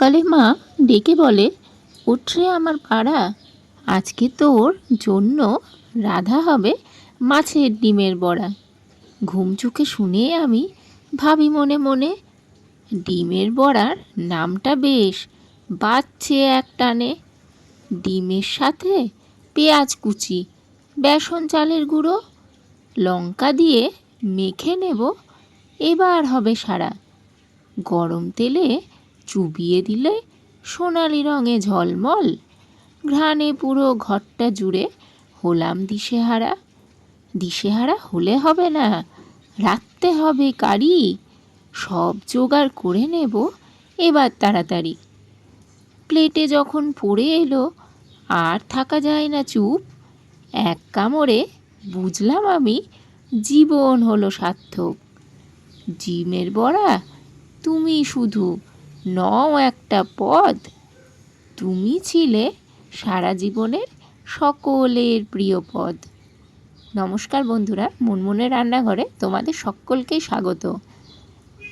সকালে মা ডেকে বলে উঠরে আমার পাড়া। আজকে তোর জন্য রাধা হবে মাছের ডিমের বড়া। ঘুম চোখে শুনে আমি ভাবি মনে মনে, ডিমের বড়ার নামটা বেশ বাজছে এক টানে। ডিমের সাথে পেঁয়াজ কুচি, বেসন চালের গুঁড়ো, লঙ্কা দিয়ে মেখে নেব। এবার হবে সারা। গরম তেলে চুবিয়ে দিলে সোনালি রঙে ঝলমল। ঘ্রাণে পুরো ঘরটা জুড়ে হলাম দিশেহারা। দিশেহারা হলে হবে না, রাখতে হবে কারি। সব জোগাড় করে নেব এবার তাড়াতাড়ি। প্লেটে যখন পড়ে এলো, আর থাকা যায় না চুপ। এক কামড়ে বুঝলাম আমি জীবন হলো সার্থক। জিমের বড়া, তুমি শুধু নও একটা পদ। তুমি ছিলে সারা জীবনের সকলের প্রিয় পদ। নমস্কার বন্ধুরা, মুনমুনের রান্নাঘরে তোমাদের সকলকেই স্বাগত।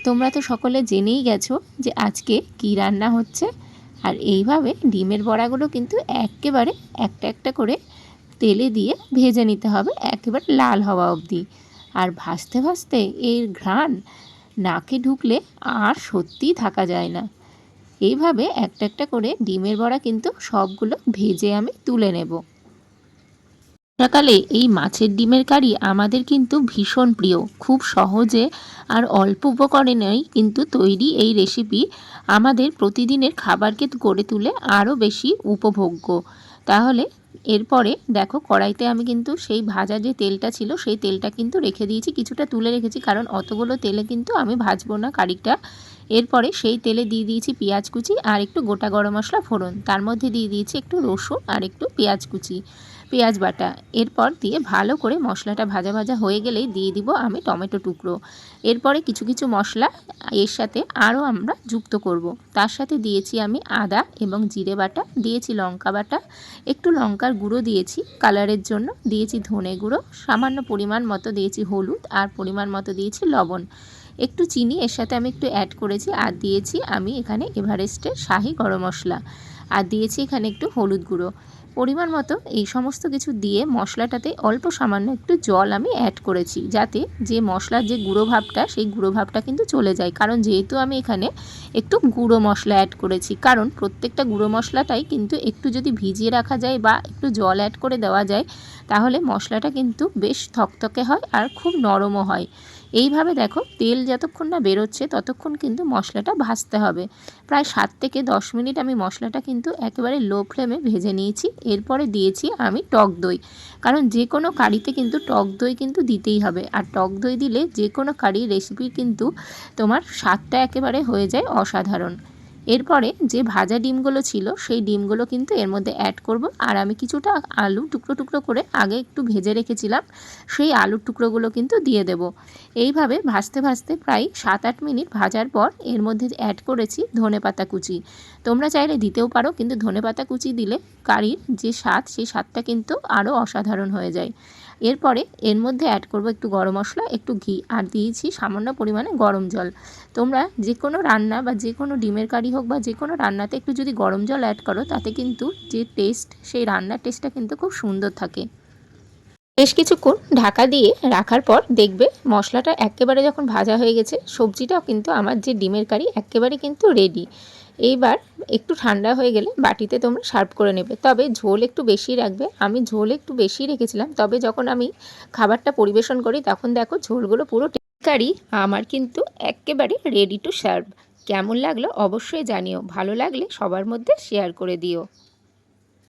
তোমরা তো সকলে জেনেই গেছো যে আজকে কি রান্না হচ্ছে। আর এইভাবে ডিমের বড়াগুলো কিন্তু একেবারে একটা একটা করে তেলে দিয়ে ভেজে নিতে হবে, একেবারে লাল হওয়া অবধি। আর ভাজতে ভাজতে এর ঘ্রাণ নাকে ঢুকলে আর সত্যিই থাকা যায় না। এইভাবে একটা একটা করে ডিমের বড়া কিন্তু সবগুলো ভেজে আমি তুলে নেব। সকালে এই মাছের ডিমের কারি আমাদের কিন্তু ভীষণ প্রিয়। খুব সহজে আর অল্প উপকরণেই কিন্তু তৈরি এই রেসিপি আমাদের প্রতিদিনের খাবারকে গড়ে তুলে আরও বেশি উপভোগ্য। তাহলে এরপরে দেখো কড়াইতে আমি কিন্তু সেই ভাজা যে তেলটা ছিল, সেই তেলটা কিন্তু রেখে দিয়েছি, কিছুটা তুলে রেখেছি, কারণ অতগুলো তেলে কিন্তু আমি ভাজবো না কারিকটা এরপরে সেই তেলে দিয়ে দিয়েছি পেঁয়াজ কুচি আর একটু গোটা গরম মশলা ফোড়ন। তার মধ্যে দিয়ে দিয়েছি একটু রসুন আর একটু পেঁয়াজ কুচি। পেঁয়াজ বাটা। এরপর দিয়ে ভালো করে মশলাটা ভাজা ভাজা হয়ে গেলেই দিয়ে দিব আমি টমেটো টুকরো। এরপরে কিছু কিছু মশলা, এর সাথে আরও আমরা যুক্ত করব। তার সাথে দিয়েছি আমি আদা এবং জিরে বাটা, দিয়েছি লঙ্কা বাটা, একটু লঙ্কার গুঁড়ো দিয়েছি কালারের জন্য, দিয়েছি ধনে গুঁড়ো, সামান্য পরিমাণ মতো দিয়েছি হলুদ আর পরিমাণ মতো দিয়েছি লবণ। একটু চিনি, এর সাথে আমি একটু অ্যাড করেছি আর দিয়েছি আমি এখানে এভারেস্টের শাহি গরম মশলা। আর দিয়েছি এখানে একটু হলুদ গুঁড়ো। পরিমাণ মতো এই সমস্ত কিছু দিয়ে মশলাটাতে অল্প সামান্য একটু জল আমি অ্যাড করেছি, যাতে যে মশলার যে গুঁড়ো ভাবটা, সেই গুঁড়ো ভাবটা কিন্তু চলে যায়। কারণ যেহেতু আমি এখানে একটু গুঁড়ো মশলা অ্যাড করেছি, কারণ প্রত্যেকটা গুঁড়ো মশলাটাই কিন্তু একটু যদি ভিজিয়ে রাখা যায় বা একটু জল অ্যাড করে দেওয়া যায়, তাহলে মশলাটা কিন্তু বেশ থকথকে হয় আর খুব নরমও হয়। এইভাবে দেখো তেল যতক্ষণ না বেরোচ্ছে ততক্ষণ কিন্তু মশলাটা ভাজতে হবে। প্রায় সাত থেকে দশ মিনিট আমি মশলাটা কিন্তু একেবারে লো ফ্লেমে ভেজে নিয়েছি। এরপরে দিয়েছি আমি টক দই। কারণ যে কোনো কারিতে কিন্তু টক দই কিন্তু দিতেই হবে। আর টক দই দিলে যে কোনো কারি রেসিপি কিন্তু তোমার স্বাদটা একেবারে হয়ে যায় অসাধারণ। এরপরে যে ভাজা ডিমগুলো ছিল, সেই ডিমগুলো কিন্তু এর মধ্যে অ্যাড করব। আর আমি কিছুটা আলু টুকরো টুকরো করে আগে একটু ভেজে রেখেছিলাম, সেই আলুর টুকরোগুলো কিন্তু দিয়ে দেব। এইভাবে ভাজতে ভাজতে প্রায় সাত আট মিনিট ভাজার পর এর মধ্যে অ্যাড করেছি ধনে পাতা কুচি। তোমরা চাইলে দিতেও পারো, কিন্তু ধনে পাতা কুচি দিলে কারির যে স্বাদ, সেই স্বাদটা কিন্তু আরও অসাধারণ হয়ে যায়। এরপরে এর মধ্যে অ্যাড করব একটু গরম মশলা, একটু ঘি, আর দিয়েছি সামান্য পরিমাণে গরম জল। তোমরা যে কোনো রান্না বা যে কোনো ডিমের কারি হোক বা যে কোনো রান্নাতে একটু যদি গরম জল অ্যাড করো, তাতে কিন্তু যে টেস্ট সেই রান্নার টেস্টটা কিন্তু খুব সুন্দর থাকে। বেশ কিছুক্ষণ ঢাকা দিয়ে রাখার পর দেখবে মশলাটা একেবারে যখন ভাজা হয়ে গেছে, সবজিটাও কিন্তু আমার যে ডিমের কারি একেবারে কিন্তু রেডি এইবার একটু ঠান্ডা হয়ে গেলে বাটিতে তোমরা সার্ভ করে নেবে। তবে ঝোল একটু বেশি রাখবে। আমি ঝোল একটু বেশি রেখেছিলাম। তবে যখন আমি খাবারটা পরিবেশন করি, তখন দেখো ঝোলগুলো পুরো কারি আমার কিন্তু একেবারে রেডি টু সার্ভ কেমন লাগল অবশ্যই জানিও। ভালো লাগলে সবার মধ্যে শেয়ার করে দিও।